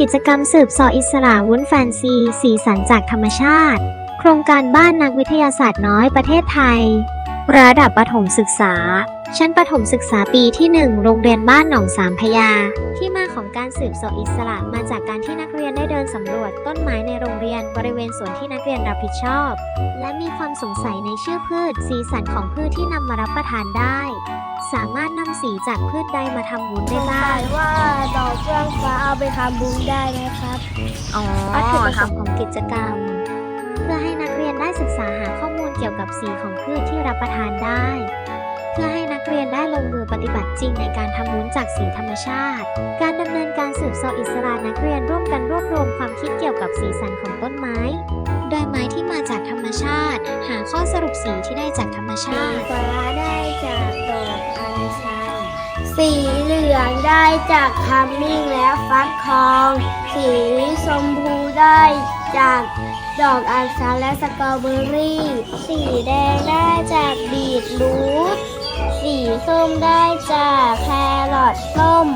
กิจกรรมสืบสออิสระวุ้นแฟนซี สีสันจากธรรมชาติ โครงการบ้านนักวิทยาศาสตร์น้อยประเทศไทย ระดับประถมศึกษา ชั้นประถมศึกษาปีที่ 1 โรงเรียนบ้านหนองสามพยา ที่มาของการสืบสออิสระมาจากการที่นักเรียนได้เดินสำรวจต้นไม้ในโรงเรียนบริเวณส่วนที่นักเรียนรับผิดชอบ และมีความสงสัยในชื่อพืช สีสันของพืชที่นำมารับประทานได้ สามารถนำสีจากพืชใดมาทำวุ้นได้บ้าง ว่าดอกเฟื่องฟ้าเอาไปทำบุญได้ไหมครับ อ๋อวัตถุประสครับงค์ของกิจกรรม เพื่อให้นักเรียนได้ศึกษาหาข้อมูลเกี่ยวกับสีของพืชที่รับประทานได้ เพื่อให้นักเรียนได้ลงมือปฏิบัติจริงในการทำวุ้นจากสีธรรมชาติ การดำเนินการสืบเสอบอิสระนักเรียนร่วมกันรวบรวมความคิดเกี่ยวกับสีสันของต้นไม้ โดยไม้ที่มาจากธรรม สีเหลืองได้จากขมิ้นและฟักทอง สีชมพูได้จากดอกอัญชันและสตรอเบอรี่ สีแดงได้จากบีทรูท สีส้มได้จากแครอทส้ม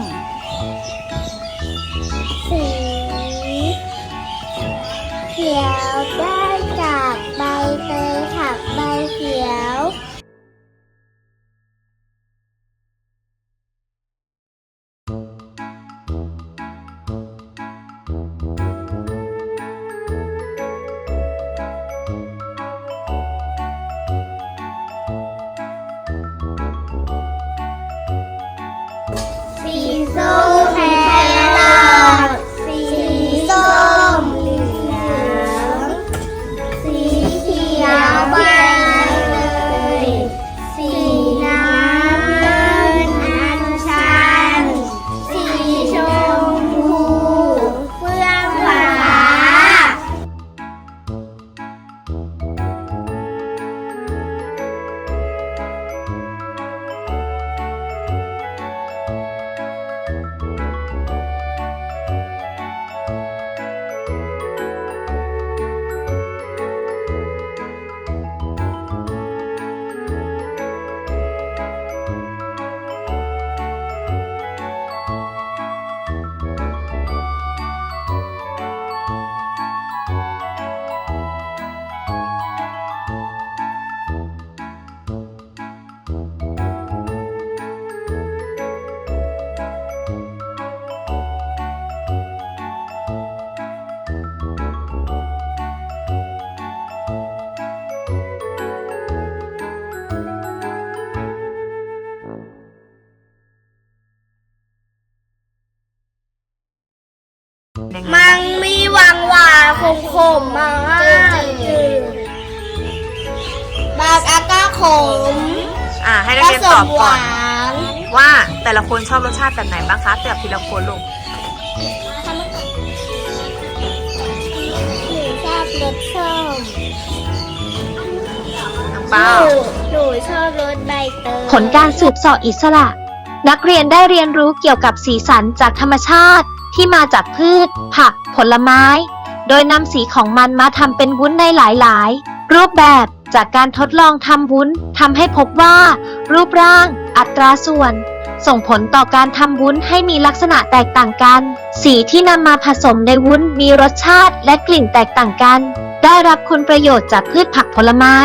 มังมีหวานหวานขมขมๆมาจืดบางอาก้าขมอ่าให้นัผกเรียนสตอมบหก่อวานนว่าแต่ละคนชอบรสชาติแบบไหนบ้างคะแต่ทีละคนลูกหนูชอบรสส้มน้องหเป้านูหนูชอบรสใบเตยผลการสืบเสอบอิสระ นักเรียนได้เรียนรู้เกี่ยวกับสีสันจากธรรมชาติ ที่มาจากพืช ผัก ผลไม้ โดยนำสีของมันมาทำเป็นวุ้นในหลาย ๆ รูปแบบจากการทดลองทำวุ้นทำให้พบว่า รูปร่าง อัตราส่วน ส่งผลต่อการทำวุ้นให้มีลักษณะแตกต่างกัน สีที่นำมาผสมในวุ้นมีรสชาติและกลิ่นแตกต่างกัน ได้รับคุณประโยชน์จากพืชผักผลไม้